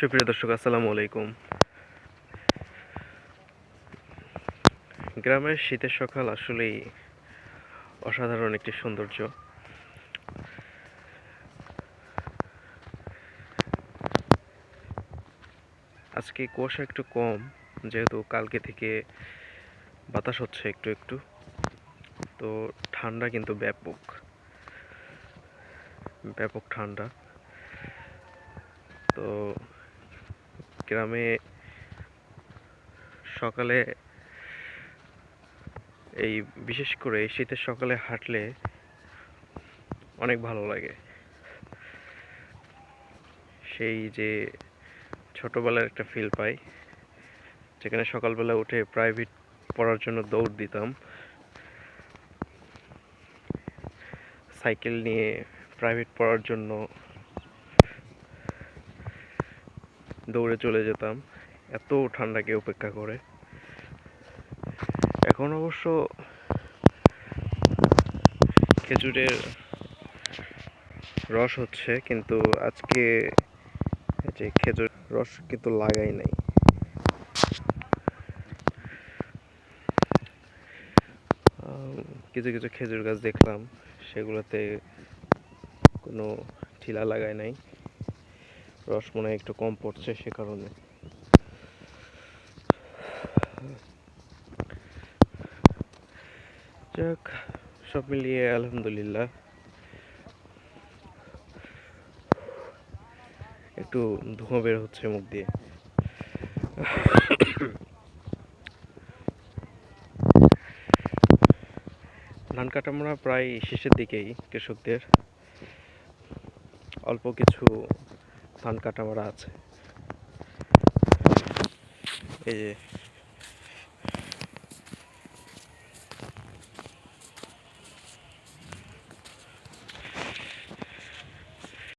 সুপ্রিয় দর্শক, আসসালামু আলাইকুম। গ্রামের শীতের সকাল আসলেই অসাধারণ একটি সৌন্দর্য। আজকে কুয়াশা একটু কম, যেহেতু কালকে থেকে বাতাস হচ্ছে একটু একটু, তো ঠান্ডা কিন্তু ব্যাপক ব্যাপক ঠান্ডা। তো গ্রামে সকালে এই বিশেষ করে শীতের সকালে হাঁটলে অনেক ভালো লাগে। সেই যে ছোটবেলার একটা ফিল পাই, যেখানে সকালবেলা উঠে প্রাইভেট পড়ার জন্য দৌড় দিতাম। সাইকেল নিয়ে প্রাইভেট পড়ার জন্য দৌড়ে চলে যেতাম। এত ঠান্ডাকে উপেক্ষা করে। এখন অবশ্য খেজুরের রস হচ্ছে, কিন্তু আজকে যে খেজুর রস কিন্তু লাগাই নাই। কিছু কিছু খেজুর গাছ দেখলাম, সেগুলোতে কোনো ঠিলা লাগায় নাই। রস মনে হয় একটু কম পড়ছে সে কারণে। যাক, সব মিলিয়ে আলহামদুলিল্লাহ। একটু ধোঁয়া বের হচ্ছে মুখ দিয়ে। ধান কাটামোড়া প্রায় শেষের দিকেই কৃষকদের। অল্প কিছু ধান কাটা মারা আছে। এই যে